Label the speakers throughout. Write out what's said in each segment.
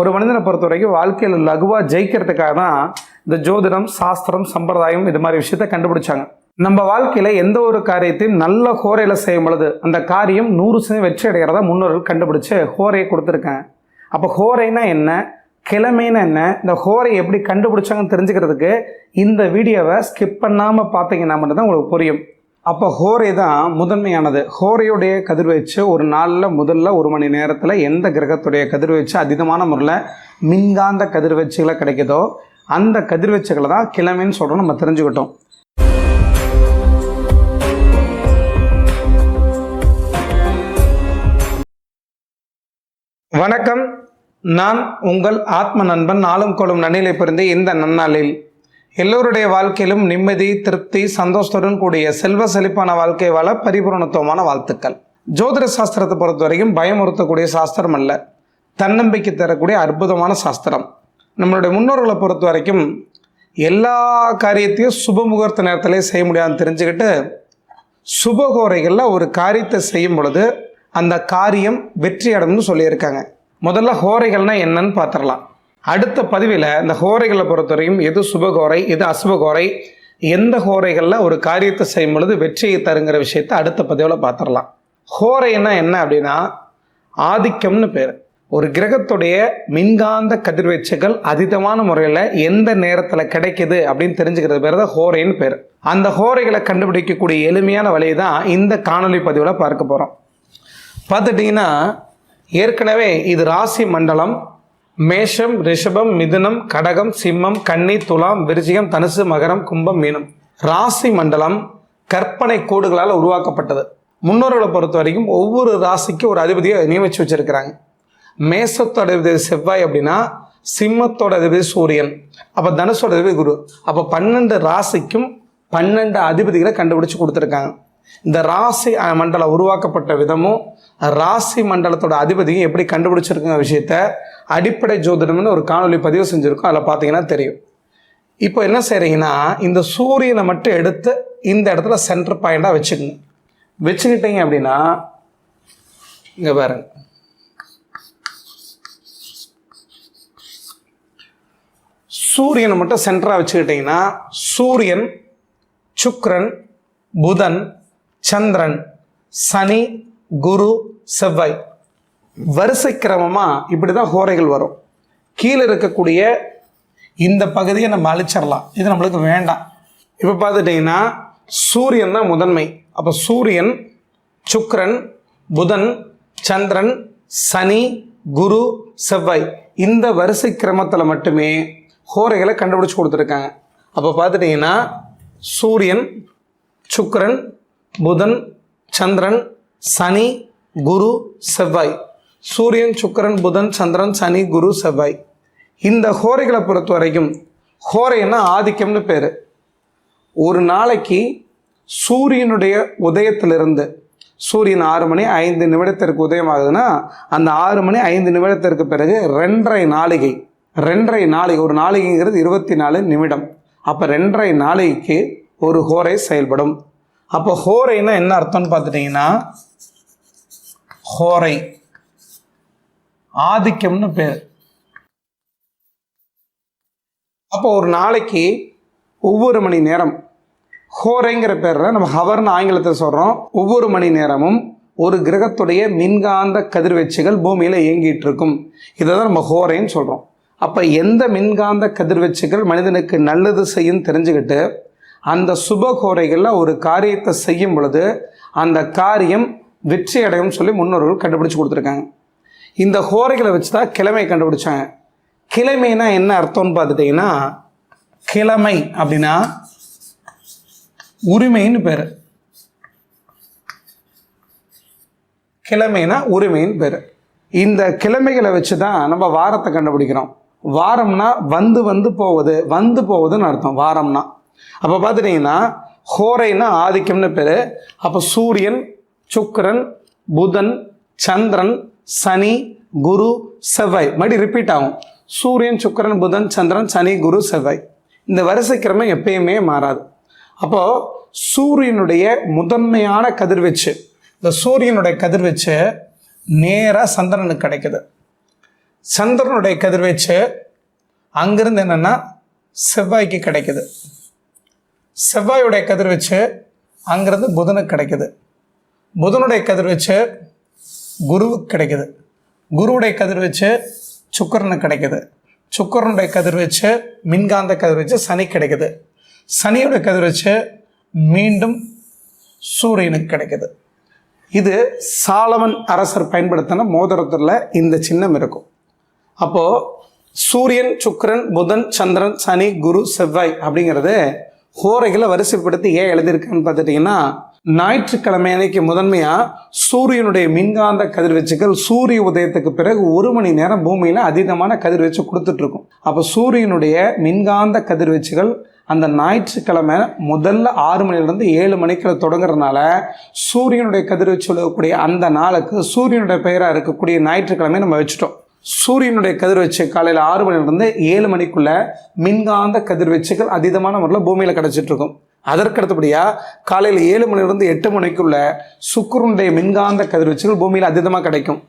Speaker 1: ஒரு மனிதனை பொறுத்த வரைக்கும் வாழ்க்கையில் லகுவாக ஜெயிக்கிறதுக்காக தான் இந்த ஜோதிடம் சாஸ்திரம் சம்பிரதாயம் இது மாதிரி விஷயத்த கண்டுபிடிச்சாங்க நம்ம வாழ்க்கையில் எந்த ஒரு காரியத்தையும் நல்ல ஹோரையில் செய்யும் பொழுது அந்த காரியம் நூறு சதவீதம் வெற்றி அடைகிறதா முன்னோர்கள் கண்டுபிடிச்சு ஹோரையை கொடுத்துருக்காங்க அப்போ ஹோரைனா என்ன கிழமைனா என்ன இந்த ஹோரை எப்படி கண்டுபிடிச்சாங்கன்னு தெரிஞ்சுக்கிறதுக்கு இந்த வீடியோவை ஸ்கிப் பண்ணாமல் பார்த்தீங்கன்னா மட்டும்தான் உங்களுக்கு புரியும் அப்போ ஹோரே தான் முதன்மையானது ஹோரையுடைய கதிர்வீச்சு ஒரு நாளில் முதல்ல ஒரு மணி நேரத்தில் எந்த கிரகத்துடைய கதிர்வீச்சு அதிகமான முறையில் மின்காந்த கதிர்வீச்சுகளை கிடைக்குதோ அந்த கதிர்வீச்சுகளை தான் கிழமைன்னு சொல்கிறோம் நம்ம தெரிஞ்சுக்கிட்டோம் வணக்கம் நான் உங்கள் ஆத்ம நண்பன் நாளும் கோளும் நன்னிலை பிறந்த இந்த நன்னாளில் எல்லோருடைய வாழ்க்கையிலும் நிம்மதி திருப்தி சந்தோஷத்துடன் கூடிய செல்வ செழிப்பான வாழ்க்கை வாழ பரிபூரணத்துவமான வாழ்த்துக்கள் ஜோதிட சாஸ்திரத்தை பொறுத்த வரைக்கும் பயமுறுத்தக்கூடிய சாஸ்திரம் அல்ல தன்னம்பிக்கை தரக்கூடிய அற்புதமான சாஸ்திரம் நம்மளுடைய முன்னோர்களை பொறுத்த வரைக்கும் எல்லா காரியத்தையும் சுபமுகூர்த்த நேரத்திலே செய்ய முடியாதுன்னு தெரிஞ்சுக்கிட்டு சுபகோரைகளில் ஒரு காரியத்தை செய்யும் பொழுது அந்த காரியம் வெற்றி அடம்னு சொல்லியிருக்காங்க முதல்ல ஹோரைகள்னால் என்னன்னு பார்த்துடலாம் அடுத்த பதிவில் இந்த ஹோரைகளை பொறுத்தவரையும் எது சுபகோரை எது அசுபகோரை எந்த ஹோரைகளில் ஒரு காரியத்தை செய்யும் பொழுது வெற்றியை தருங்கிற விஷயத்தை அடுத்த பதிவில் பார்த்துடலாம் ஹோரைன்னா என்ன அப்படின்னா ஆதிக்கம்னு பேர் ஒரு கிரகத்துடைய மின்காந்த கதிர்வீச்சுகள் அதீதமான முறையில் எந்த நேரத்தில் கிடைக்குது அப்படின்னு தெரிஞ்சுக்கிறது பேர் தான் ஹோரைன்னு பேர் அந்த ஹோரைகளை கண்டுபிடிக்கக்கூடிய எளிமையான வழியை தான் இந்த காணொலி பதிவில் பார்க்க போகிறோம் பார்த்துட்டிங்கன்னா ஏற்கனவே இது ராசி மண்டலம் மேஷம் ரிஷபம் மிதுனம் கடகம் சிம்மம் கன்னி துலாம் விருச்சிகம் தனுசு மகரம் கும்பம் மீனம் ராசி மண்டலம் கற்பனை கோடுகளால் உருவாக்கப்பட்டது முன்னோர்களை பொறுத்த வரைக்கும் ஒவ்வொரு ராசிக்கும் ஒரு அதிபதியை நியமித்து வச்சுருக்கிறாங்க மேசத்தோட அதிபதி செவ்வாய் அப்படின்னா சிம்மத்தோட அதிபதி சூரியன் அப்போ தனுஷோட அதிபதி குரு அப்போ பன்னெண்டு ராசிக்கும் பன்னெண்டு அதிபதிகளை கண்டுபிடிச்சு கொடுத்துருக்காங்க இந்த ராசி மண்டலம் உருவாக்கப்பட்ட விதமும் ராசி மண்டலத்தோட அதிபதியும் எப்படி கண்டுபிடிச்சிருக்குங்க விஷயத்த அடிப்படை ஜோதிடம்னு ஒரு காணொலி பதிவு செஞ்சுருக்கோம் அதில் பார்த்தீங்கன்னா தெரியும் இப்போ என்ன செய்கிறீங்கன்னா இந்த சூரியனை மட்டும் எடுத்து இந்த இடத்துல சென்டர் பாயிண்டாக வச்சுக்கணும் வச்சுக்கிட்டீங்க அப்படின்னா இங்கே பாருங்க சூரியனை மட்டும் சென்டராக வச்சுக்கிட்டிங்கன்னா சூரியன் சுக்ரன் புதன் சந்திரன் சனி குரு செவ்வாய் வரிசை கிரமமாக இப்படி தான் ஹோரைகள் வரும் கீழே இருக்கக்கூடிய இந்த பகுதியை நம்ம அழிச்சிடலாம் இது நம்மளுக்கு வேண்டாம் இப்போ பார்த்துட்டிங்கன்னா சூரியன் தான் முதன்மை அப்போ சூரியன் சுக்கரன் புதன் சந்திரன் சனி குரு செவ்வாய் இந்த வரிசை கிரமத்தில் மட்டுமே ஹோரைகளை கண்டுபிடிச்சி கொடுத்துருக்காங்க அப்போ பார்த்துட்டிங்கன்னா சூரியன் சுக்கரன் புதன் சந்திரன் சனி குரு செவ்வாய் சூரியன் சுக்கரன் புதன் சந்திரன் சனி குரு செவ்வாய் இந்த ஹோரைகளை பொறுத்த வரைக்கும் ஹோரைன்னா ஆதிக்கம்னு பேர் ஒரு நாளைக்கு சூரியனுடைய உதயத்திலிருந்து சூரியன் ஆறு மணி ஐந்து நிமிடத்திற்கு உதயமாகுதுன்னா அந்த ஆறு மணி ஐந்து நிமிடத்திற்கு பிறகு ரெண்டரை நாளிகை ரெண்டரை நாளை ஒரு நாளிகைங்கிறது இருபத்தி நாலு நிமிடம் அப்போ ரெண்டரை நாளைக்கு ஒரு ஹோரை செயல்படும் அப்போ ஹோரைனா என்ன அர்த்தம்னு பார்த்துட்டிங்கன்னா ஹோரை ஆதிக்கம்னு பேர் அப்போ ஒரு நாளைக்கு ஒவ்வொரு மணி நேரம் ஹோரைங்கிற பேரில் நம்ம ஹவர்னு ஆங்கிலத்தை சொல்கிறோம் ஒவ்வொரு மணி நேரமும் ஒரு கிரகத்துடைய மின்காந்த கதிர்வீச்சுகள் பூமியில் இயங்கிட்டு இருக்கும் இதை தான் நம்ம ஹோரைன்னு சொல்கிறோம் அப்போ எந்த மின்காந்த கதிர்வீச்சுகள் மனிதனுக்கு நல்லது செய்யும் தெரிஞ்சுக்கிட்டு அந்த சுபகோரைகளில் ஒரு காரியத்தை செய்யும் பொழுது அந்த காரியம் வெற்றி அடையும் சொல்லி முன்னோர்கள் கண்டுபிடிச்சு கொடுத்துருக்காங்க இந்த ஹோரைகளை வச்சு தான் கிழமையை கண்டுபிடிச்சாங்க கிழமைனா என்ன அர்த்தம்னு பார்த்துட்டிங்கன்னா கிழமை அப்படின்னா உரிமைன்னு பேர் கிழமைனா உரிமைன்னு பேர் இந்த கிழமைகளை வச்சு தான் நம்ம வாரத்தை கண்டுபிடிக்கிறோம் வாரம்னா வந்து வந்து போவது வந்து போவதுன்னு அர்த்தம் வாரம்னா அப்போ பார்த்துட்டிங்கன்னா ஹோரைனா ஆதிக்கம்னு பேர் அப்போ சூரியன் சுக்கரன் புதன் சந்திரன் சனி குரு செவ்வாய் மறுபடி ரிப்பீட் ஆகும் சூரியன் சுக்கரன் புதன் சந்திரன் சனி குரு செவ்வாய் இந்த வரிசைக்கிரமம் எப்பயுமே மாறாது அப்போது சூரியனுடைய முதன்மையான கதிர்வீச்சு இந்த சூரியனுடைய கதிர்வீச்சு நேராக சந்திரனுக்கு கிடைக்குது சந்திரனுடைய கதிர்வீச்சு அங்கேருந்து என்னென்னா செவ்வாய்க்கு கிடைக்குது செவ்வாயுடைய கதிர்வீச்சு அங்கேருந்து புதனுக்கு கிடைக்குது புதனுடைய கதிர்வீச்சு குருவுக்கு கிடைக்குது குருவுடைய கதிர்வீச்சு சுக்கரனுக்கு கிடைக்குது சுக்கரனுடைய கதிர்வீச்சு மின்காந்த கதிர்வீச்சு சனி கிடைக்குது சனியுடைய கதிர்வீச்சு மீண்டும் சூரியனுக்கு கிடைக்குது இது சாலவன் அரசர் பயன்படுத்தின மோதிரத்தில் இந்த சின்னம் இருக்கும் அப்போது சூரியன் சுக்கரன் புதன் சந்திரன் சனி குரு செவ்வாய் அப்படிங்கிறது ஹோரைகளை வரிசைப்படுத்தி ஏன் எழுதியிருக்குன்னு பார்த்துட்டிங்கன்னா ஞாயிற்றுக்கிழமை அன்னைக்கு முதன்மையாக சூரியனுடைய மின்காந்த கதிர்வீச்சுகள் சூரிய உதயத்துக்கு பிறகு ஒரு மணி நேரம் பூமியில் அதீதமான கதிர்வீச்சு கொடுத்துட்ருக்கும் அப்போ சூரியனுடைய மின்காந்த கதிர்வீச்சுகள் அந்த ஞாயிற்றுக்கிழமை முதல்ல ஆறு மணிலேருந்து ஏழு மணிக்குள்ள தொடங்குறதுனால சூரியனுடைய கதிர்வீச்சு விழுகக்கூடிய அந்த நாளுக்கு சூரியனுடைய பெயராக இருக்கக்கூடிய ஞாயிற்றுக்கிழமை நம்ம வச்சுட்டோம் சூரியனுடைய கதிர்வீச்சு காலையில் ஆறு மணிலிருந்து ஏழு மணிக்குள்ளே மின்காந்த கதிர்வீச்சுகள் அதீதமான முறையில் பூமியில் கிடச்சிட்ருக்கும் அதற்கு அடுத்தபடியாக காலையில் ஏழு மணிலிருந்து எட்டு மணிக்குள்ளே சுக்கரனுடைய மின்காந்த கதிர்வீச்சுகள் பூமியில் அதிகமாக கிடைக்கும்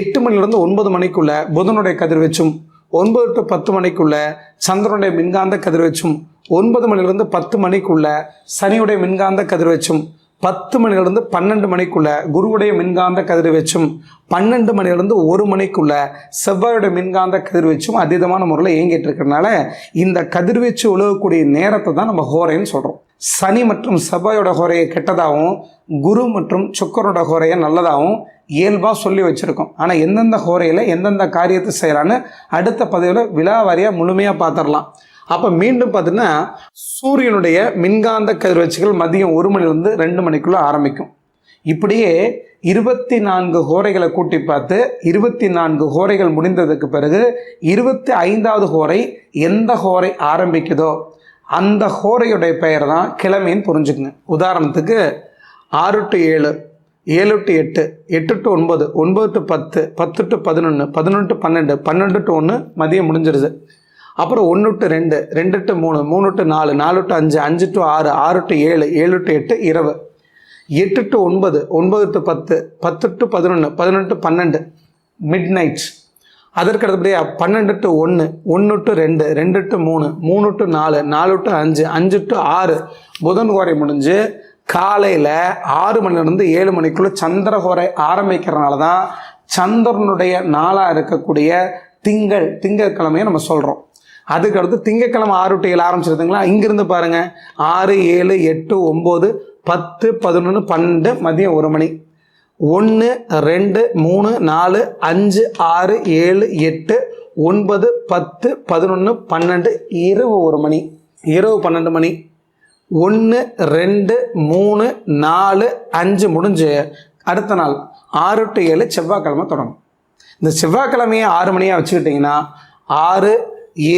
Speaker 1: எட்டு மணிலிருந்து ஒன்பது மணிக்குள்ளே புதனுடைய கதிர்வீச்சும் ஒன்பது டு பத்து மணிக்குள்ளே சந்திரனுடைய மின்காந்த கதிர்வீச்சும் ஒன்பது மணிலிருந்து பத்து மணிக்குள்ளே சனியுடைய மின்காந்த கதிர்வீச்சும் பத்து மணிலிருந்து பன்னெண்டு மணிக்குள்ளே குருவுடைய மின்காந்த கதிர்வீச்சும் பன்னெண்டு மணிலிருந்து ஒரு மணிக்குள்ள செவ்வாயோட மின்காந்த கதிர்வீச்சும் அதீதமான முறையில் இயங்கிட்டு இருக்கிறதுனால இந்த கதிர்வீச்சு உழவக்கூடிய நேரத்தை தான் நம்ம ஹோரைன்னு சொல்கிறோம் சனி மற்றும் செவ்வாயோட ஹோரையை கெட்டதாகவும் குரு மற்றும் சுக்கரோட ஹோரையை நல்லதாகவும் இயல்பாக சொல்லி வச்சுருக்கோம் ஆனால் எந்தெந்த ஹோரையில் எந்தெந்த காரியத்தை செய்கிறான்னு அடுத்த பதவியில் விழாவாரியாக முழுமையாக பார்த்துடலாம் அப்போ மீண்டும் பார்த்தீங்கன்னா சூரியனுடைய மின்காந்த கதிர்வீச்சுகள் மதியம் ஒரு மணிலிருந்து ரெண்டு மணிக்குள்ளே ஆரம்பிக்கும் இப்படியே இருபத்தி நான்கு ஹோரைகளை கூட்டி பார்த்து இருபத்தி நான்கு ஹோரைகள் முடிந்ததுக்கு பிறகு இருபத்தி ஐந்தாவது ஹோரை எந்த ஹோரை ஆரம்பிக்குதோ அந்த ஹோரையுடைய பெயர் தான் கிழமைன்னு புரிஞ்சுக்குங்க உதாரணத்துக்கு ஆறு டு ஏழு ஏழு டு எட்டு எட்டு டு ஒன்பது ஒன்பது டு பத்து பத்து டு பதினொன்று பதினொன்று டு பன்னெண்டு பன்னெண்டு டு ஒன்று மதியம் முடிஞ்சிருது அப்புறம் ஒன்று டு ரெண்டு ரெண்டு டு மூணு மூணு டு நாலு நாலு டு அஞ்சு அஞ்சு டு ஆறு ஆறு டு ஏழு ஏழு டு எட்டு இரவு எட்டு டு ஒன்பது ஒன்பது டு பத்து பத்து டு பதினொன்று பதினொன்று டு பன்னெண்டு மிட் நைட் அதற்கு அடுத்தபடியாக பன்னெண்டு டு ஒன்று ஒன்று டு ரெண்டு ரெண்டு டு மூணு மூணு டு நாலு நாலு டு அஞ்சு அஞ்சு டு ஆறு புதன் கோரை முடிஞ்சு காலையில் ஆறு மணிலேருந்து ஏழு மணிக்குள்ளே சந்திரகோரை ஆரம்பிக்கிறனால தான் சந்திரனுடைய நாளாக இருக்கக்கூடிய திங்கள் திங்கட்கிழமையை நம்ம சொல்கிறோம் அதுக்கடுத்து திங்கக்கிழமை ஆறு டு ஏழு ஆரம்பிச்சிருந்தீங்களா இங்கிருந்து பாருங்கள் ஆறு ஏழு எட்டு ஒம்பது பத்து பதினொன்று பன்னெண்டு மதியம் ஒரு மணி ஒன்று ரெண்டு மூணு நாலு அஞ்சு ஆறு ஏழு எட்டு ஒன்பது பத்து பதினொன்று பன்னெண்டு இரவு ஒரு மணி இரவு பன்னெண்டு மணி ஒன்று ரெண்டு மூணு நாலு அஞ்சு முடிஞ்சு அடுத்த நாள் ஆறு டு ஏழு செவ்வாய்க்கிழமை தொடங்கும் இந்த செவ்வாய்க்கிழமையை ஆறு மணியாக வச்சுக்கிட்டிங்கன்னா ஆறு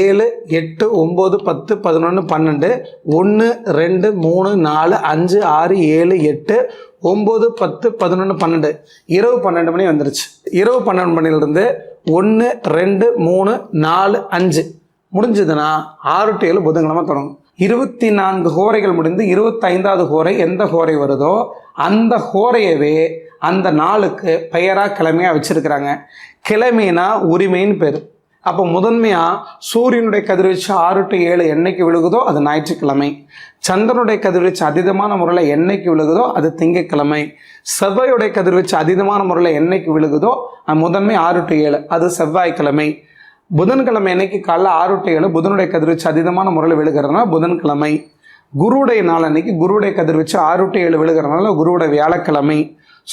Speaker 1: ஏழு எட்டு ஒம்பது பத்து பதினொன்று பன்னெண்டு ஒன்று ரெண்டு மூணு நாலு அஞ்சு ஆறு ஏழு எட்டு ஒம்பது பத்து பதினொன்று பன்னெண்டு இரவு பன்னெண்டு மணி வந்துருச்சு இரவு பன்னெண்டு மணிலிருந்து ஒன்று ரெண்டு மூணு நாலு அஞ்சு முடிஞ்சதுன்னா ஆறு டு ஏழு புதன்கிழமை தொடங்கும் இருபத்தி நான்கு ஹோரைகள் முடிந்து இருபத்தைந்தாவது ஹோரை எந்த ஹோரை வருதோ அந்த ஹோரையவே அந்த நாளுக்கு பெயராக கிழமையாக வச்சுருக்கிறாங்க கிழமைனா உரிமைன்னு பேர் அப்போ முதன்மையாக சூரியனுடைய கதிர்வீச்சு ஆறு டு ஏழு என்னைக்கு விழுகுதோ அது ஞாயிற்றுக்கிழமை சந்திரனுடைய கதிர்வீச்சு அதீதமான முறையில் என்னைக்கு விழுகுதோ அது திங்கக்கிழமை செவ்வாயுடைய கதிர்வீச்சு அதீதமான முறையில் என்னைக்கு விழுகுதோ முதன்மை ஆறு டு ஏழு அது செவ்வாய்க்கிழமை புதன்கிழமை என்னைக்கு காலைல ஆறு டு ஏழு புதனுடைய கதிர்வீச்சு அதீதமான முறையில் விழுகிறதுனா புதன்கிழமை குருவுடைய நாள் அன்னைக்கு குருவுடைய கதிர்வீச்சு ஆறு டு ஏழு விழுகிறதுனால குருவுடைய வியாழக்கிழமை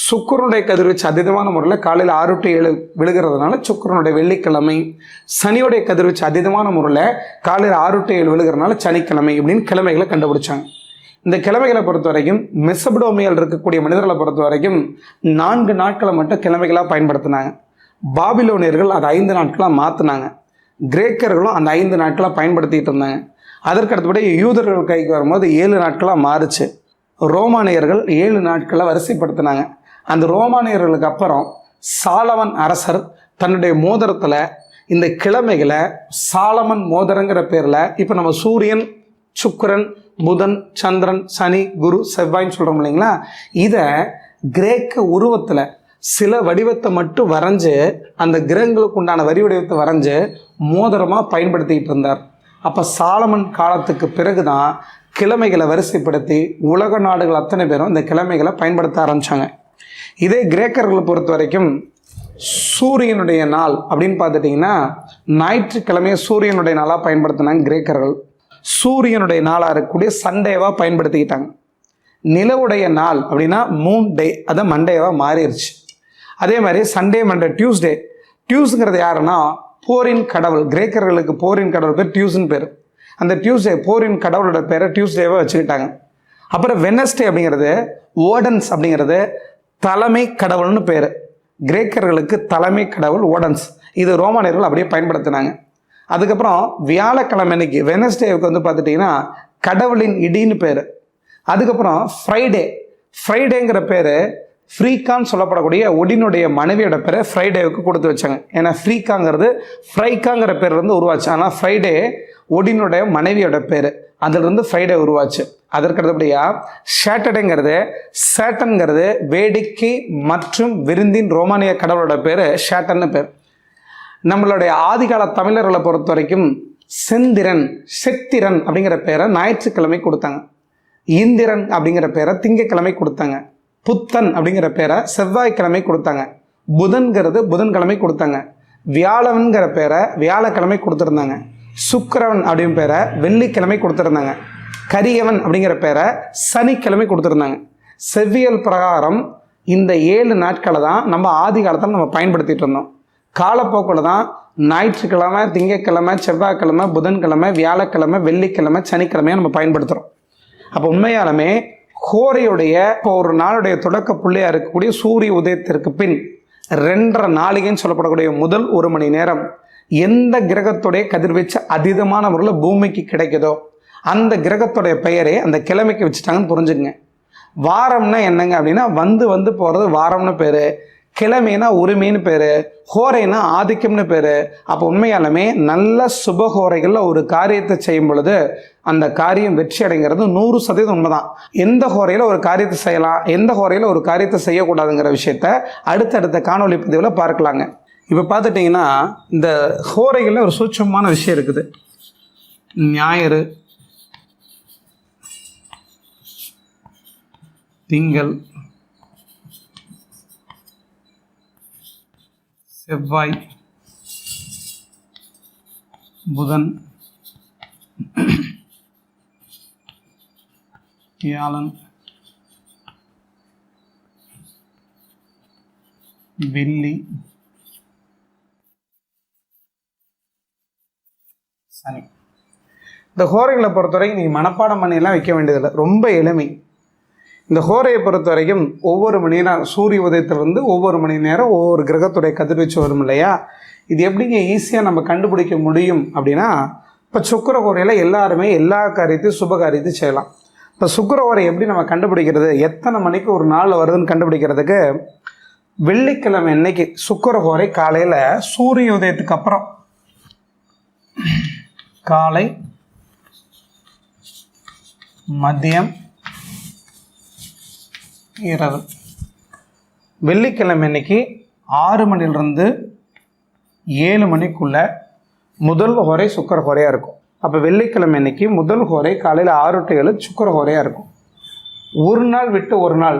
Speaker 1: சுக்கரனுடைய கதிர்வீச்சு அதீதமான முறையில் காலையில் ஆறு டு ஏழு விழுகிறதுனால சுக்கரனுடைய வெள்ளிக்கிழமை சனியுடைய கதிர்வீச்சு அதீதமான முறையில் காலையில் ஆறு டு ஏழு விழுகிறதுனால சனிக்கிழமை இப்படின்னு கிழமைகளை கண்டுபிடிச்சாங்க இந்த கிழமைகளை பொறுத்த வரைக்கும் மெசபடோமியல் இருக்கக்கூடிய மனிதர்களை பொறுத்த வரைக்கும் நான்கு நாட்களை மட்டும் கிழமைகளாக பயன்படுத்தினாங்க பாபிலோனியர்கள் அதை ஐந்து நாட்களாக மாற்றினாங்க கிரேக்கர்களும் அந்த ஐந்து நாட்களாக பயன்படுத்திகிட்டு இருந்தாங்க அதற்கு யூதர்கள் கைக்கு வரும்போது ஏழு நாட்களாக மாறுச்சு ரோமானியர்கள் ஏழு நாட்களை வரிசைப்படுத்தினாங்க அந்த ரோமானியர்களுக்கு அப்புறம் சாலவன் அரசர் தன்னுடைய மோதிரத்தில் இந்த கிழமைகளை சாலமன் மோதிரங்கிற பேரில் இப்போ நம்ம சூரியன் சுக்கரன் புதன் சந்திரன் சனி குரு செவ்வாய்ன்னு சொல்கிறோம் இல்லைங்களா இதை கிரேக்க உருவத்தில் சில வடிவத்தை மட்டும் வரைஞ்சு அந்த கிரகங்களுக்கு உண்டான வரி வடிவத்தை வரைஞ்சு மோதிரமாக பயன்படுத்திக்கிட்டு இருந்தார் அப்போ சாலமன் காலத்துக்கு பிறகு தான் கிழமைகளை வரிசைப்படுத்தி உலக நாடுகள் அத்தனை பேரும் இந்த கிழமைகளை பயன்படுத்த ஆரம்பித்தாங்க இதே கிரேக்கர்களை பொறுத்த வரைக்கும் சூரியனுடைய நாள் அப்படின்னு பார்த்துட்டிங்கன்னா ஞாயிற்றுக்கிழமையை சூரியனுடைய நாளாக பயன்படுத்தினாங்க கிரேக்கர்கள் சூரியனுடைய நாளாக இருக்கக்கூடிய சண்டேவாக பயன்படுத்திக்கிட்டாங்க நிலவுடைய நாள் அப்படின்னா மூன் டே அதை மண்டேவாக மாறிடுச்சு அதே மாதிரி சண்டே மண்டே டியூஸ்டே டியூஸுங்கிறது யாருன்னா போரின் கடவுள் கிரேக்கர்களுக்கு போரின் கடவுள் பேர் டியூஸ்னு பேர் அந்த டியூஸ்டே போரின் கடவுளோட பேரை டியூஸ்டேவாக வச்சுக்கிட்டாங்க அப்புறம் வெனஸ்டே அப்படிங்கிறது ஓடன்ஸ் அப்படிங்கிறது தலைமை கடவுள்னு பேர் கிரேக்கர்களுக்கு தலைமை கடவுள் ஓடன்ஸ் இது ரோமானியர்கள் அப்படியே பயன்படுத்தினாங்க அதுக்கப்புறம் வியாழக்கிழமை அன்னைக்கு வெனஸ்டேவுக்கு வந்து பார்த்துட்டிங்கன்னா கடவுளின் இடின்னு பேர் அதுக்கப்புறம் ஃப்ரைடே ஃப்ரைடேங்கிற பேர் ஃப்ரீகான்னு சொல்லப்படக்கூடிய ஒடினுடைய மனைவியோட பேரை ஃப்ரைடேவுக்கு கொடுத்து வச்சாங்க ஏன்னா ஃப்ரீகாங்கிறது ஃப்ரைக்காங்கிற பேர் வந்து உருவாச்சு ஆனால் ஃப்ரைடே ஒடினுடைய மனைவியோட பேர் அதிலிருந்து ஃப்ரைடே உருவாச்சு அதற்கடுத்தபடியாக ஷேட்டடேங்கிறது சேட்டன்கிறது வேடிக்கை மற்றும் விருந்தின் ரோமானிய கடவுளோட பேர் ஷேட்டன்னு பேர் நம்மளுடைய ஆதிகால தமிழர்களை பொறுத்த வரைக்கும் செந்திரன் செத்திரன் அப்படிங்கிற பேரை ஞாயிற்றுக்கிழமை கொடுத்தாங்க இந்திரன் அப்படிங்கிற பேரை திங்கக்கிழமை கொடுத்தாங்க புத்தன் அப்படிங்கிற பேரை செவ்வாய்க்கிழமை கொடுத்தாங்க புதன்கிறது புதன்கிழமை கொடுத்தாங்க வியாழவன்கிற பேரை வியாழக்கிழமை கொடுத்துருந்தாங்க சுக்கரவன் அப்படின்னு பேரை வெள்ளிக்கிழமை கொடுத்துருந்தாங்க கரியவன் அப்படிங்கிற பேரை சனிக்கிழமை கொடுத்துருந்தாங்க செவ்வியல் பிரகாரம் இந்த ஏழு நாட்களை தான் நம்ம ஆதி காலத்தில் நம்ம பயன்படுத்திகிட்டு இருந்தோம் காலப்போக்கில் தான் ஞாயிற்றுக்கிழமை திங்கக்கிழமை செவ்வாய்க்கிழமை புதன்கிழமை வியாழக்கிழமை வெள்ளிக்கிழமை சனிக்கிழமையாக நம்ம பயன்படுத்துகிறோம் அப்போ உண்மையாலுமே ஹோரையுடைய இப்போ ஒரு நாளுடைய தொடக்க புள்ளியாக இருக்கக்கூடிய சூரிய உதயத்திற்கு பின் ரெண்டரை நாளிகைன்னு சொல்லப்படக்கூடிய முதல் ஒரு மணி நேரம் எந்த கிரகத்துடைய கதிர்வீச்சு அதீதமான முறையில் பூமிக்கு கிடைக்குதோ அந்த கிரகத்துடைய பெயரே அந்த கிழமைக்கு வச்சுட்டாங்கன்னு புரிஞ்சுங்க வாரம்னா என்னங்க அப்படின்னா வந்து வந்து போகிறது வாரம்னு பேர் கிழமைனா உரிமைன்னு பேர் ஹோரைனா ஆதிக்கம்னு பேர் அப்போ உண்மையாலுமே நல்ல சுபஹோரைகளில் ஒரு காரியத்தை செய்யும் பொழுது அந்த காரியம் வெற்றி அடைங்கிறது நூறு சதவீதம் உண்மைதான் எந்த ஹோரையில் ஒரு காரியத்தை செய்யலாம் எந்த ஹோரையில் ஒரு காரியத்தை செய்யக்கூடாதுங்கிற விஷயத்த அடுத்தடுத்த காணொலி பதிவில் பார்க்கலாங்க இப்போ பார்த்துட்டிங்கன்னா இந்த ஹோரைகளில் ஒரு சூட்சமான விஷயம் இருக்குது ஞாயிறு திங்கள் செவ்வாய் புதன் வியாழன் வெள்ளி சனி இந்த ஹோரைகளை பொறுத்த வரைக்கும் நீங்கள் மனப்பாடம் பண்ணியெல்லாம் வைக்க வேண்டியதில்லை ரொம்ப எளிமை இந்த ஹோரையை பொறுத்த வரைக்கும் ஒவ்வொரு மணி நேரம் சூரிய உதயத்திலிருந்து ஒவ்வொரு மணி நேரம் ஒவ்வொரு கிரகத்துடைய கதிர்வீச்சு வரும் இல்லையா இது எப்படிங்க ஈஸியாக நம்ம கண்டுபிடிக்க முடியும் அப்படின்னா இப்போ சுக்கர ஹோரையில் எல்லாருமே எல்லா காரியத்தையும் சுப காரியத்தையும் செய்யலாம் இப்போ சுக்கர ஹோரை எப்படி நம்ம கண்டுபிடிக்கிறது எத்தனை மணிக்கு ஒரு நாள் வருதுன்னு கண்டுபிடிக்கிறதுக்கு வெள்ளிக்கிழமை இன்னைக்கு சுக்கர ஹோரை காலையில் சூரிய உதயத்துக்கு அப்புறம் காலை மதியம் இரவு வெள்ளிக்கிழமை அன்றைக்கி ஆறு மணிலிருந்து ஏழு மணிக்குள்ளே முதல் ஹோரை சுக்கர ஹோரையாக இருக்கும் அப்போ வெள்ளிக்கிழமை அன்றைக்கி முதல் ஹோரை காலையில் ஆறு டு ஏழு சுக்கர ஹோரையாக இருக்கும் ஒரு நாள் விட்டு ஒரு நாள்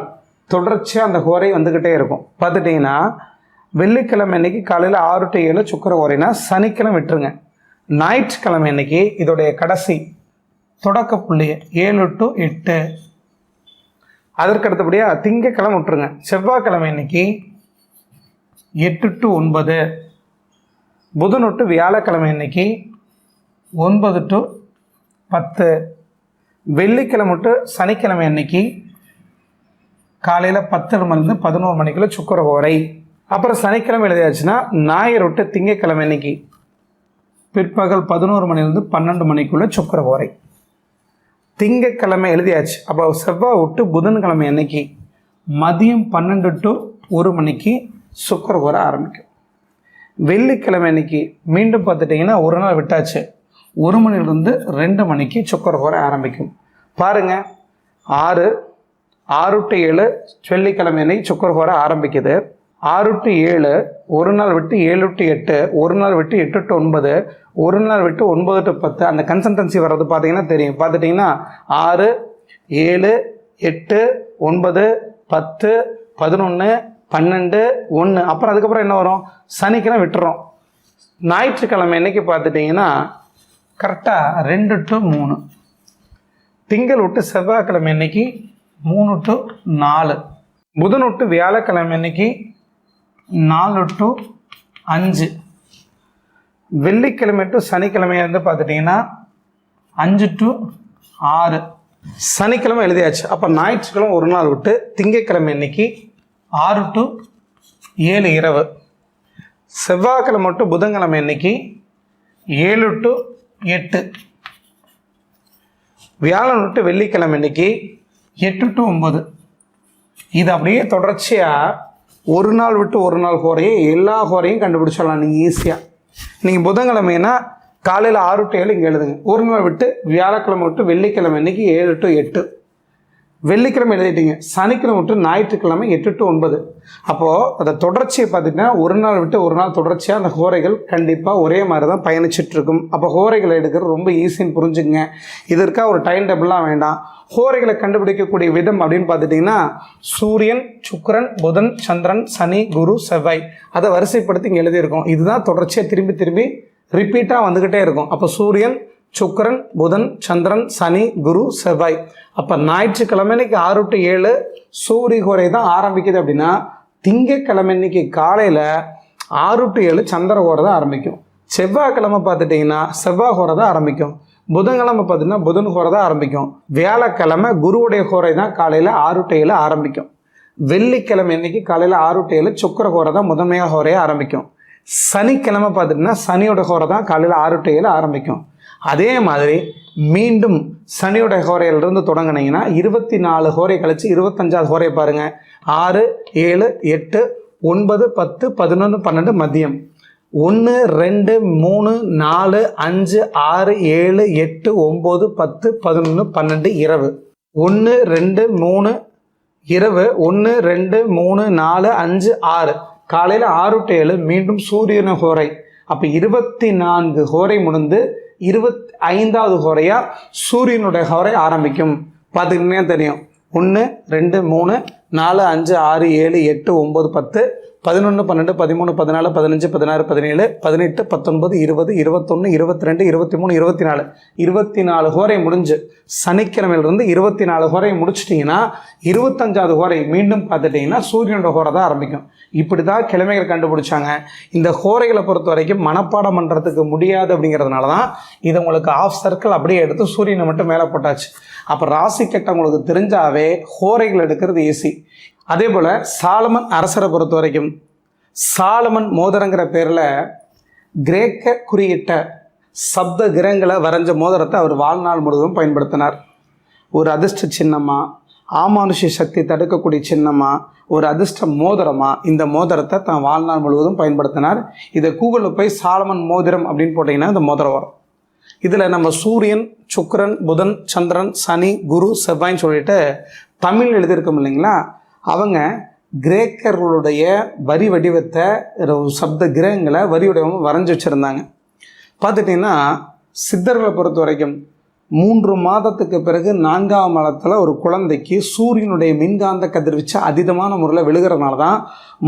Speaker 1: தொடர்ச்சியாக அந்த ஹோரை வந்துக்கிட்டே இருக்கும் பார்த்துட்டிங்கன்னா வெள்ளிக்கிழமை அன்னைக்கு காலையில் ஆறு டு ஏழு சுக்கர ஹோரைனா சனிக்கிழமை விட்டுருங்க ஞாயிற்றுக்கிழமை இன்னைக்கு இதோடைய கடைசி தொடக்க புள்ளி ஏழு டு எட்டு அதற்கு அடுத்தபடியாக திங்கக்கிழமை விட்டுருங்க செவ்வாய்க்கிழமை இன்னைக்கு எட்டு டு ஒன்பது புதன் டு வியாழக்கிழமை இன்னைக்கு ஒன்பது டு பத்து வெள்ளிக்கிழமை விட்டு சனிக்கிழமை அன்னைக்கு காலையில் பத்து மணிலேருந்து பதினோரு மணிக்குள்ளே சுக்கரகோரை அப்புறம் சனிக்கிழமை எழுதியாச்சுன்னா ஞாயிறு விட்டு திங்கக்கிழமை அன்னைக்கு பிற்பகல் பதினோரு மணிலேருந்து பன்னெண்டு மணிக்குள்ளே சுக்கர ஓரை திங்கக்கிழமை எழுதியாச்சு அப்போ செவ்வாய் விட்டு புதன்கிழமை அன்னைக்கு மதியம் பன்னெண்டு டு ஒரு மணிக்கு சுக்கர ஓரை ஆரம்பிக்கும் வெள்ளிக்கிழமை அன்னைக்கு மீண்டும் பார்த்துட்டிங்கன்னா ஒரு நாள் விட்டாச்சு ஒரு மணிலிருந்து ரெண்டு மணிக்கு சுக்கர ஓரை ஆரம்பிக்கும் பாருங்கள் ஆறு ஆறு டு ஏழு வெள்ளிக்கிழமை அன்னைக்கு சுக்கர ஓரை ஆரம்பிக்குது ஆறு டு ஏழு ஒரு நாள் விட்டு ஏழு டு எட்டு ஒரு நாள் விட்டு எட்டு டு ஒன்பது ஒரு நாள் விட்டு ஒன்பது டு பத்து அந்த கன்சல்டன்சி வர்றது பார்த்தீங்கன்னா தெரியும் பார்த்துட்டிங்கன்னா ஆறு ஏழு எட்டு ஒன்பது பத்து பதினொன்று பன்னெண்டு ஒன்று அப்புறம் அதுக்கப்புறம் என்ன வரும் சனிக்கெல்லாம் விட்டுறோம் ஞாயிற்றுக்கிழமை என்னைக்கு பார்த்துட்டிங்கன்னா கரெக்டாக ரெண்டு டு மூணு திங்கள் விட்டு செவ்வாய்க்கிழமை இன்னைக்கு மூணு டு நாலு புதன் விட்டு வியாழக்கிழமை இன்னைக்கு நாலு டு அஞ்சு வெள்ளிக்கிழமை டு வந்து பார்த்துட்டிங்கன்னா அஞ்சு டு ஆறு சனிக்கிழமை எழுதியாச்சு அப்போ ஞாயிற்றுக்கிழமை ஒரு நாள் விட்டு திங்கக்கிழமை இன்னைக்கு ஆறு டு ஏழு இரவு செவ்வாய்க்கிழமை டு புதன்கிழமை இன்னைக்கு ஏழு டு எட்டு வியாழன் விட்டு வெள்ளிக்கிழமை இன்னைக்கு எட்டு டு ஒம்பது இது அப்படியே தொடர்ச்சியாக ஒரு நாள் விட்டு ஒரு நாள் குறையும் எல்லா குறையும் கண்டுபிடிச்சிடலாம் நீங்கள் ஈஸியாக நீங்கள் புதன்கிழமைனா காலையில் ஆறு டு ஏழு இங்கே எழுதுங்க ஒரு விட்டு வியாழக்கிழமை விட்டு வெள்ளிக்கிழமை அன்னைக்கு ஏழு டு எட்டு வெள்ளிக்கிழமை எழுதிட்டீங்க சனிக்கிழமை விட்டு ஞாயிற்றுக்கிழமை எட்டு டு ஒன்பது அப்போது அந்த தொடர்ச்சியை பார்த்துட்டிங்கன்னா ஒரு நாள் விட்டு ஒரு நாள் தொடர்ச்சியாக அந்த ஹோரைகள் கண்டிப்பாக ஒரே மாதிரி தான் பயணிச்சிட்ருக்கும் அப்போ ஹோரைகளை எடுக்கிறது ரொம்ப ஈஸின்னு புரிஞ்சுங்க இதற்காக ஒரு டைம் டேபிளெலாம் வேண்டாம் ஹோரைகளை கண்டுபிடிக்கக்கூடிய விதம் அப்படின்னு பார்த்துட்டிங்கன்னா சூரியன் சுக்கரன் புதன் சந்திரன் சனி குரு செவ்வாய் அதை வரிசைப்படுத்தி இங்கே எழுதியிருக்கோம் இதுதான் தொடர்ச்சியாக திரும்பி திரும்பி ரிப்பீட்டாக வந்துக்கிட்டே இருக்கும் அப்போ சூரியன் சுக்கரன் புதன் சந்திரன் சனி குரு செவ்வாய் அப்போ ஞாயிற்றுக்கிழமை இன்னைக்கு ஆறு டு ஏழு சூரிகோரை தான் ஆரம்பிக்குது அப்படின்னா திங்கக்கிழமை இன்னைக்கு காலையில் ஆறு டு ஏழு சந்திர ஓரை தான் ஆரம்பிக்கும் செவ்வாய்க்கிழமை பார்த்துட்டிங்கன்னா செவ்வாய் ஹோரை தான் ஆரம்பிக்கும் புதன்கிழமை பார்த்தீங்கன்னா புதன் ஹோரை தான் ஆரம்பிக்கும் வியாழக்கிழமை குருவுடைய ஹோரை தான் காலையில் ஆறு டு ஏழு ஆரம்பிக்கும் வெள்ளிக்கிழமை இன்னைக்கு காலையில் ஆறு டு ஏழு சுக்கர ஹோரை தான் முதன்மையாக ஹோரையாக ஆரம்பிக்கும் சனிக்கிழமை பார்த்துட்டிங்கன்னா சனியோட ஹோரை தான் காலையில் ஆறு டு ஏழு ஆரம்பிக்கும் அதே மாதிரி மீண்டும் சனியுடைய ஹோரையிலிருந்து தொடங்கினீங்கன்னா இருபத்தி நாலு ஹோரை கழித்து இருபத்தஞ்சாவது ஹோரை பாருங்கள் ஆறு ஏழு எட்டு ஒன்பது பத்து பதினொன்று பன்னெண்டு மதியம் ஒன்று ரெண்டு மூணு நாலு அஞ்சு ஆறு ஏழு எட்டு ஒம்பது பத்து பதினொன்று பன்னெண்டு இரவு ஒன்று ரெண்டு மூணு இரவு ஒன்று ரெண்டு மூணு நாலு அஞ்சு ஆறு காலையில் ஆறு டு ஏழு மீண்டும் சூரியன ஹோரை அப்போ இருபத்தி நான்கு ஹோரை முடிந்து இருபத்தி ஐந்தாவது குறையாக சூரியனுடைய குறை ஆரம்பிக்கும் பார்த்துக்கிட்டே தெரியும் ஒன்று ரெண்டு மூணு நாலு அஞ்சு ஆறு ஏழு எட்டு ஒம்பது பத்து பதினொன்று பன்னெண்டு பதிமூணு பதினாலு பதினஞ்சு பதினாறு பதினேழு பதினெட்டு பத்தொன்பது இருபது இருபத்தொன்று இருபத்தி ரெண்டு இருபத்தி மூணு இருபத்தி நாலு இருபத்தி நாலு ஹோரை முடிஞ்சு சனிக்கிழமையிலிருந்து இருபத்தி நாலு ஹோரை முடிச்சிட்டிங்கன்னா இருபத்தஞ்சாவது ஹோரை மீண்டும் பார்த்துட்டிங்கன்னா சூரியனோட ஹோரை தான் ஆரம்பிக்கும் இப்படி தான் கிழமைகள் கண்டுபிடிச்சாங்க இந்த ஹோரைகளை பொறுத்த வரைக்கும் மனப்பாடம் பண்ணுறதுக்கு முடியாது அப்படிங்கிறதுனால தான் இது உங்களுக்கு ஆஃப் சர்க்கிள் அப்படியே எடுத்து சூரியனை மட்டும் மேலே போட்டாச்சு அப்போ ராசி கெட்டவங்களுக்கு தெரிஞ்சாவே ஹோரைகள் எடுக்கிறது ஈஸி அதே போல் சாலமன் அரசரை பொறுத்த வரைக்கும் சாலமன் மோதிரங்கிற பேரில் கிரேக்க குறியிட்ட சப்த கிரகங்களை வரைஞ்ச மோதிரத்தை அவர் வாழ்நாள் முழுவதும் பயன்படுத்தினார் ஒரு அதிர்ஷ்ட சின்னமாக ஆமானுஷ சக்தி தடுக்கக்கூடிய சின்னமாக ஒரு அதிர்ஷ்ட மோதிரமாக இந்த மோதிரத்தை தான் வாழ்நாள் முழுவதும் பயன்படுத்தினார் இதை கூகுளில் போய் சாலமன் மோதிரம் அப்படின்னு போட்டிங்கன்னா இந்த மோதிரம் வரும் இதில் நம்ம சூரியன் சுக்கரன் புதன் சந்திரன் சனி குரு செவ்வாயின்னு சொல்லிட்டு தமிழ் எழுதியிருக்கோம் இல்லைங்களா அவங்க கிரேக்கர்களுடைய வரி வடிவத்தை சப்த கிரகங்களை வரி வடிவம் வரைஞ்சி வச்சுருந்தாங்க பார்த்துட்டிங்கன்னா சித்தர்களை பொறுத்த வரைக்கும் மூன்று மாதத்துக்கு பிறகு நான்காம் மாதத்தில் ஒரு குழந்தைக்கு சூரியனுடைய மின்காந்த கதிர்வீச்சு அதீதமான முறையில் விழுகிறதுனால தான்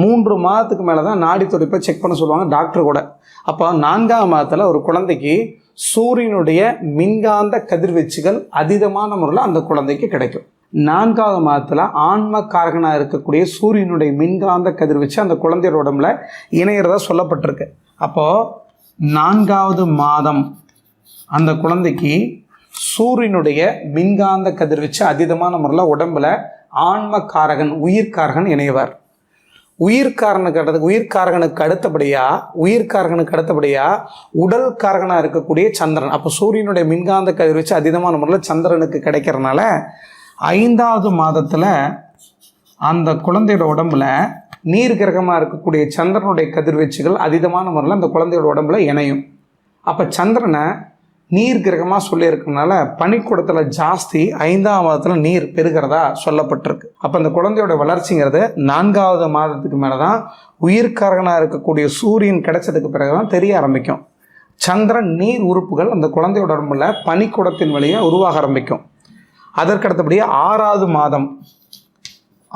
Speaker 1: மூன்று மாதத்துக்கு மேலே தான் நாடி துடிப்பை செக் பண்ண சொல்லுவாங்க டாக்டர் கூட அப்போ நான்காம் மாதத்தில் ஒரு குழந்தைக்கு சூரியனுடைய மின்காந்த கதிர்வீச்சுகள் அதீதமான முறையில் அந்த குழந்தைக்கு கிடைக்கும் நான்காவது மாதத்தில் ஆன்ம காரகனாக இருக்கக்கூடிய சூரியனுடைய மின்காந்த கதிர் வச்சு அந்த குழந்தையோட உடம்புல இணையிறதா சொல்லப்பட்டிருக்கு அப்போது நான்காவது மாதம் அந்த குழந்தைக்கு சூரியனுடைய மின்காந்த கதிர்வீச்சு அதீதமான முறையில் உடம்புல ஆன்ம காரகன் உயிர்காரகன் இணைவார் உயிர்காரனுக்கு அடுத்து உயிர்காரகனுக்கு அடுத்தபடியாக உயிர்காரகனுக்கு அடுத்தபடியாக உடல் காரகனாக இருக்கக்கூடிய சந்திரன் அப்போ சூரியனுடைய மின்காந்த கதிர்வீச்சு அதீதமான முறையில் சந்திரனுக்கு கிடைக்கிறனால ஐந்தாவது மாதத்தில் அந்த குழந்தையோட உடம்புல நீர் கிரகமாக இருக்கக்கூடிய சந்திரனுடைய கதிர்வீச்சுகள் அதீதமான முறையில் அந்த குழந்தையோட உடம்புல இணையும் அப்போ சந்திரனை நீர் கிரகமாக சொல்லியிருக்கனால பனிக்கூடத்தில் ஜாஸ்தி ஐந்தாம் மாதத்தில் நீர் பெருகிறதா சொல்லப்பட்டிருக்கு அப்போ அந்த குழந்தையோட வளர்ச்சிங்கிறது நான்காவது மாதத்துக்கு மேலே தான் உயிர்காரகனாக இருக்கக்கூடிய சூரியன் கிடைச்சதுக்கு பிறகு தான் தெரிய ஆரம்பிக்கும் சந்திரன் நீர் உறுப்புகள் அந்த குழந்தையோட உடம்புல பனிக்கூடத்தின் வழியாக உருவாக ஆரம்பிக்கும் அதற்கடுத்தபடியே ஆறாவது மாதம்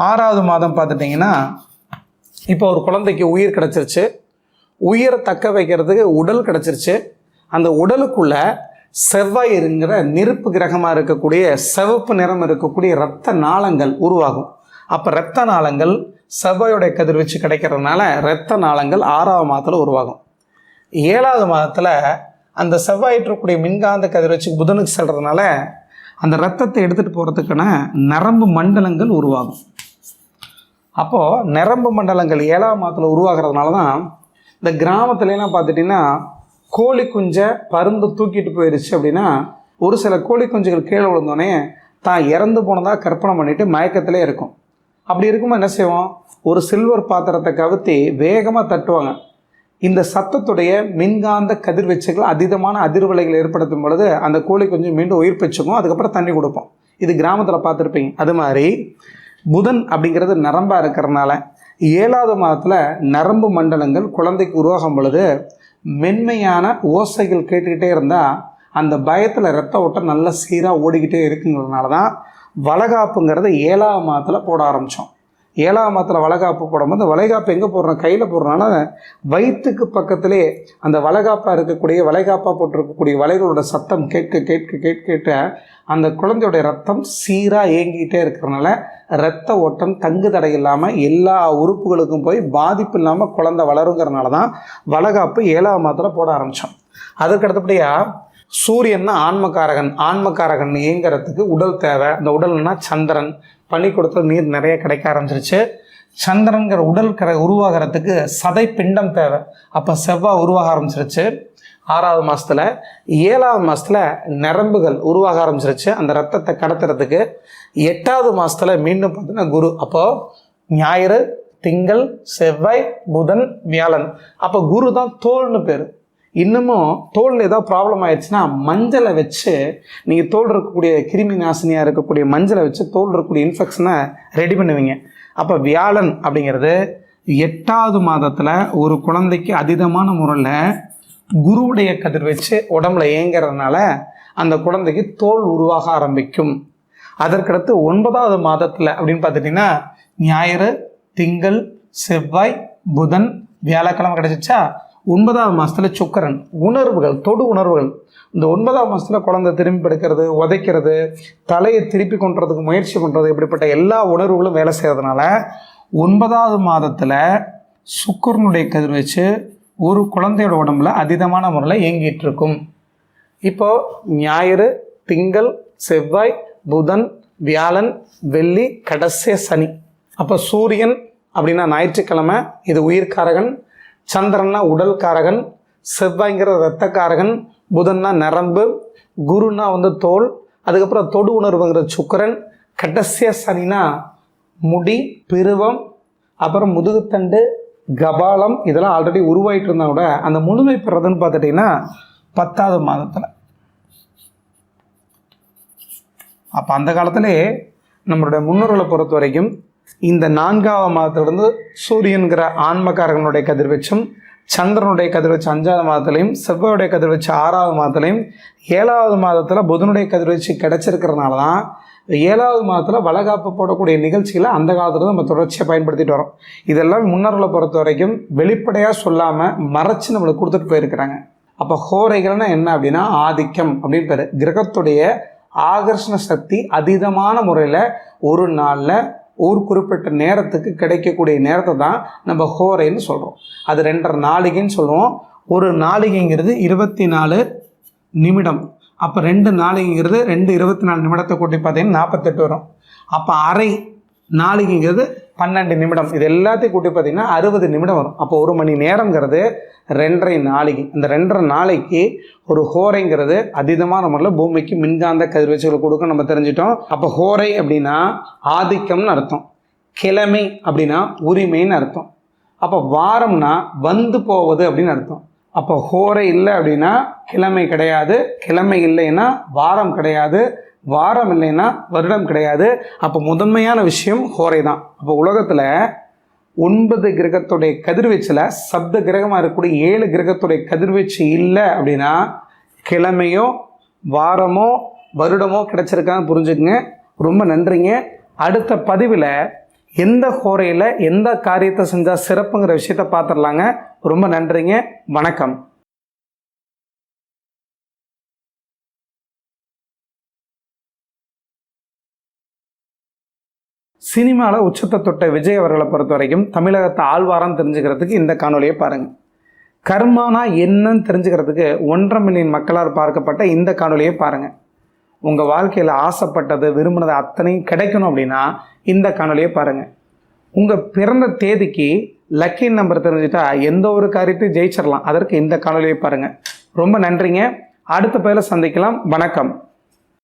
Speaker 1: ஆறாவது மாதம் பார்த்துட்டிங்கன்னா இப்போ ஒரு குழந்தைக்கு உயிர் கிடச்சிருச்சு உயிரை தக்க வைக்கிறதுக்கு உடல் கிடச்சிருச்சு அந்த உடலுக்குள்ள செவ்வாய் இருங்கிற நெருப்பு கிரகமாக இருக்கக்கூடிய சிவப்பு நிறம் இருக்கக்கூடிய இரத்த நாளங்கள் உருவாகும் அப்போ இரத்த நாளங்கள் கதிர் கதிர்வீச்சு கிடைக்கிறதுனால இரத்த நாளங்கள் ஆறாவது மாதத்தில் உருவாகும் ஏழாவது மாதத்தில் அந்த செவ்வாயிற்றுக்கூடிய மின்காந்த வச்சு புதனுக்கு செல்றதுனால அந்த ரத்தத்தை எடுத்துகிட்டு போகிறதுக்கான நரம்பு மண்டலங்கள் உருவாகும் அப்போது நரம்பு மண்டலங்கள் ஏழாம் மாதத்தில் உருவாகிறதுனால தான் இந்த கிராமத்துலலாம் பார்த்துட்டிங்கன்னா கோழி குஞ்சை பருந்து தூக்கிட்டு போயிடுச்சு அப்படின்னா ஒரு சில கோழி குஞ்சுகள் கீழே விழுந்தோடனே தான் இறந்து போனதாக கற்பனை பண்ணிவிட்டு மயக்கத்திலே இருக்கும் அப்படி இருக்கும்போது என்ன செய்வோம் ஒரு சில்வர் பாத்திரத்தை கவுத்தி வேகமாக தட்டுவாங்க இந்த சத்தத்துடைய மின்காந்த கதிர்வீச்சுகள் அதீதமான அதிர்வலைகள் ஏற்படுத்தும் பொழுது அந்த கோழி கொஞ்சம் மீண்டும் உயிர் பெச்சுக்கும் அதுக்கப்புறம் தண்ணி கொடுப்போம் இது கிராமத்தில் பார்த்துருப்பீங்க அது மாதிரி புதன் அப்படிங்கிறது நரம்பாக இருக்கிறனால ஏழாவது மாதத்தில் நரம்பு மண்டலங்கள் குழந்தைக்கு உருவாகும் பொழுது மென்மையான ஓசைகள் கேட்டுக்கிட்டே இருந்தால் அந்த பயத்தில் ரத்த ஓட்டம் நல்லா சீராக ஓடிக்கிட்டே இருக்குங்கிறதுனால தான் வளகாப்புங்கிறத ஏழாவது மாதத்தில் போட ஆரம்பித்தோம் ஏழாம் மாதத்தில் வளைகாப்பு போடும்போது வளைகாப்பு எங்கே போடுறோம் கையில் போடுறோம்னா வயிற்றுக்கு பக்கத்திலே அந்த வளைகாப்பாக இருக்கக்கூடிய வளைகாப்பாக போட்டிருக்கக்கூடிய வலைகளோட சத்தம் கேட்க கேட்க கேட்க கேட்க அந்த குழந்தையோடைய ரத்தம் சீராக இயங்கிக்கிட்டே இருக்கிறனால ரத்த ஓட்டம் தங்கு தடை இல்லாமல் எல்லா உறுப்புகளுக்கும் போய் பாதிப்பு இல்லாமல் குழந்தை வளருங்கிறனால தான் வளைகாப்பு ஏழாம் மாதத்தில் போட ஆரம்பித்தோம் அதுக்கு அடுத்தபடியாக சூரியன்னா ஆன்மகாரகன் ஆன்மக்காரகன் இயங்கிறதுக்கு உடல் தேவை அந்த உடல்னா சந்திரன் பண்ணி கொடுத்த நீர் நிறைய கிடைக்க ஆரம்பிச்சிருச்சு சந்திரன்கிற உடல் கரை உருவாகிறதுக்கு சதை பிண்டம் தேவை அப்போ செவ்வாய் உருவாக ஆரம்பிச்சிருச்சு ஆறாவது மாதத்தில் ஏழாவது மாதத்தில் நரம்புகள் உருவாக ஆரம்பிச்சிருச்சு அந்த ரத்தத்தை கடத்துறதுக்கு எட்டாவது மாதத்தில் மீண்டும் பார்த்தீங்கன்னா குரு அப்போது ஞாயிறு திங்கள் செவ்வாய் புதன் வியாழன் அப்போ குரு தான் தோல்னு பேர் இன்னமும் தோலில் ஏதாவது ப்ராப்ளம் ஆயிடுச்சுன்னா மஞ்சளை வச்சு நீங்கள் தோல் இருக்கக்கூடிய கிருமி நாசினியாக இருக்கக்கூடிய மஞ்சளை வச்சு தோல் இருக்கக்கூடிய இன்ஃபெக்ஷனை ரெடி பண்ணுவீங்க அப்போ வியாழன் அப்படிங்கிறது எட்டாவது மாதத்தில் ஒரு குழந்தைக்கு அதீதமான முறையில் குருவுடைய கதிர் வச்சு உடம்புல ஏங்கிறதுனால அந்த குழந்தைக்கு தோல் உருவாக ஆரம்பிக்கும் அதற்கடுத்து ஒன்பதாவது மாதத்தில் அப்படின்னு பார்த்துட்டிங்கன்னா ஞாயிறு திங்கள் செவ்வாய் புதன் வியாழக்கிழமை கிடச்சிச்சா ஒன்பதாவது மாதத்தில் சுக்கரன் உணர்வுகள் தொடு உணர்வுகள் இந்த ஒன்பதாம் மாதத்தில் குழந்தை திரும்பி படுக்கிறது உதைக்கிறது தலையை திருப்பி கொண்டுறதுக்கு முயற்சி பண்ணுறது இப்படிப்பட்ட எல்லா உணர்வுகளும் வேலை செய்கிறதுனால ஒன்பதாவது மாதத்தில் சுக்கரனுடைய கதிர் வச்சு ஒரு குழந்தையோட உடம்புல அதீதமான முறையில் இயங்கிட்டு இருக்கும் இப்போது ஞாயிறு திங்கள் செவ்வாய் புதன் வியாழன் வெள்ளி கடைசிய சனி அப்போ சூரியன் அப்படின்னா ஞாயிற்றுக்கிழமை இது உயிர்காரகன் சந்திரன்னா உடல் காரகன் செவ்வாய்ங்கிற ரத்தக்காரகன் புதன்னா நரம்பு குருன்னா வந்து தோல் அதுக்கப்புறம் தொடு உணர்வுங்கிற சுக்கரன் கடைசியாக சனினா முடி பிருவம் அப்புறம் முதுகுத்தண்டு கபாலம் இதெல்லாம் ஆல்ரெடி உருவாயிட்டு இருந்தா கூட அந்த முழுமை பெறதுன்னு பார்த்துட்டிங்கன்னா பத்தாவது மாதத்தில் அப்போ அந்த காலத்திலே நம்மளுடைய முன்னோர்களை பொறுத்த வரைக்கும் இந்த நான்காவது மாதத்திலிருந்து சூரியன்கிற ஆன்மக்காரகனுடைய கதிர்வீச்சும் சந்திரனுடைய கதிர்வீச்சு அஞ்சாவது மாதத்துலையும் செவ்வாயுடைய கதிர்வீச்சு ஆறாவது மாதத்துலையும் ஏழாவது மாதத்தில் புதனுடைய கதிர்வீச்சு கிடச்சிருக்கிறதுனால தான் ஏழாவது மாதத்தில் வளகாப்பு போடக்கூடிய நிகழ்ச்சிகளை அந்த காலத்தில் நம்ம தொடர்ச்சியாக பயன்படுத்திட்டு வரோம் இதெல்லாம் முன்னர்களை பொறுத்த வரைக்கும் வெளிப்படையாக சொல்லாமல் மறைச்சு நம்மளுக்கு கொடுத்துட்டு போயிருக்கிறாங்க அப்போ ஹோரைகள்னா என்ன அப்படின்னா ஆதிக்கம் அப்படின்னு பேர் கிரகத்துடைய ஆகர்ஷண சக்தி அதீதமான முறையில் ஒரு நாளில் ஒரு குறிப்பிட்ட நேரத்துக்கு கிடைக்கக்கூடிய நேரத்தை தான் நம்ம ஹோரைன்னு சொல்கிறோம் அது ரெண்டரை நாளிகைன்னு சொல்லுவோம் ஒரு நாளிகைங்கிறது இருபத்தி நாலு நிமிடம் அப்போ ரெண்டு நாளிகைங்கிறது ரெண்டு இருபத்தி நாலு நிமிடத்தை கூட்டி பார்த்தீங்கன்னா நாற்பத்தெட்டு வரும் அப்போ அரை நாளிகைங்கிறது பன்னெண்டு நிமிடம் இது எல்லாத்தையும் கூட்டி பார்த்தீங்கன்னா அறுபது நிமிடம் வரும் அப்போ ஒரு மணி நேரங்கிறது ரெண்டரை நாளைக்கு அந்த ரெண்டரை நாளைக்கு ஒரு ஹோரைங்கிறது அதீதமான முறையில் பூமிக்கு மின்காந்த கதிர்வீச்சுகள் கொடுக்க நம்ம தெரிஞ்சிட்டோம் அப்போ ஹோரை அப்படின்னா ஆதிக்கம்னு அர்த்தம் கிழமை அப்படின்னா உரிமைன்னு அர்த்தம் அப்போ வாரம்னா வந்து போவது அப்படின்னு அர்த்தம் அப்போ ஹோரை இல்லை அப்படின்னா கிழமை கிடையாது கிழமை இல்லைன்னா வாரம் கிடையாது வாரம் இல்லைன்னா வருடம் கிடையாது அப்போ முதன்மையான விஷயம் ஹோரை தான் அப்போ உலகத்தில் ஒன்பது கிரகத்துடைய கதிர்வீச்சில் சப்த கிரகமாக இருக்கக்கூடிய ஏழு கிரகத்துடைய கதிர்வீச்சு இல்லை அப்படின்னா கிழமையோ வாரமோ வருடமோ கிடச்சிருக்கான்னு புரிஞ்சுக்குங்க ரொம்ப நன்றிங்க அடுத்த பதிவில் எந்த ஹோரையில் எந்த காரியத்தை செஞ்சால் சிறப்புங்கிற விஷயத்த பார்த்துடலாங்க ரொம்ப நன்றிங்க வணக்கம் சினிமாவில் உச்சத்தை தொட்ட விஜய் அவர்களை பொறுத்த வரைக்கும் தமிழகத்தை தெரிஞ்சுக்கிறதுக்கு இந்த காணொலியை தெரிஞ்சுக்கிறதுக்கு ஒன்றரை மில்லியன் மக்களால் பார்க்கப்பட்ட இந்த காணொலியை உங்கள் வாழ்க்கையில் அத்தனையும் கிடைக்கணும் அப்படின்னா இந்த காணொலியை பாருங்கள் உங்கள் பிறந்த தேதிக்கு லக்கி நம்பர் தெரிஞ்சுட்டா எந்த ஒரு காரியத்தையும் ஜெயிச்சிடலாம் அதற்கு இந்த காணொலியை பாருங்கள் ரொம்ப நன்றிங்க அடுத்த பயில சந்திக்கலாம் வணக்கம்